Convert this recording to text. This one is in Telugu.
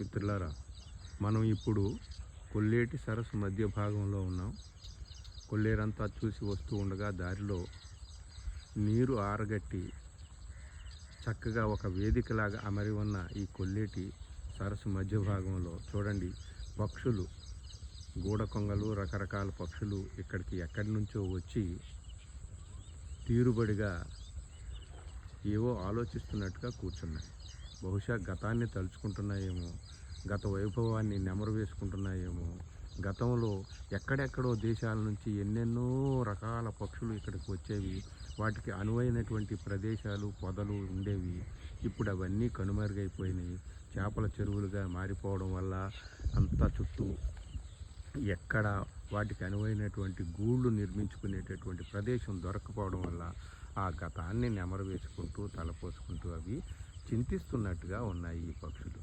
మిత్రులారా మనం ఇప్పుడు కొల్లేటి సరస్సు మధ్య భాగంలో ఉన్నాం. కొల్లేరంతా చూసి వస్తూ ఉండగా దారిలో నీరు ఆరగట్టి చక్కగా ఒక వేదికలాగా అమరి ఉన్న ఈ కొల్లేటి సరస్సు మధ్య భాగంలో చూడండి పక్షులు గూడకొంగలు రకరకాల పక్షులు ఇక్కడికి ఎక్కడి నుంచో వచ్చి తీరుబడిగా ఏవో ఆలోచిస్తున్నట్టుగా కూర్చున్నాయి. బహుశా గతాన్ని తలుచుకుంటున్నాయేమో గత వైభవాన్ని నెమరు వేసుకుంటున్నాయేమో. గతంలో ఎక్కడెక్కడో దేశాల నుంచి ఎన్నెన్నో రకాల పక్షులు ఇక్కడికి వచ్చేవి. వాటికి అనువైనటువంటి ప్రదేశాలు పొదలు ఉండేవి. ఇప్పుడు అవన్నీ కనుమరుగైపోయినాయి. చేపల చెరువులుగా మారిపోవడం వల్ల అంతా చుట్టూ ఎక్కడ వాటికి అనువైనటువంటి గూళ్ళు నిర్మించుకునేటటువంటి ప్రదేశం దొరకపోవడం వల్ల ఆ గతాన్ని నెమరు వేసుకుంటూ తలపోసుకుంటూ అవి చింతిస్తున్నట్టుగా ఉన్నాయి ఈ పక్షులు.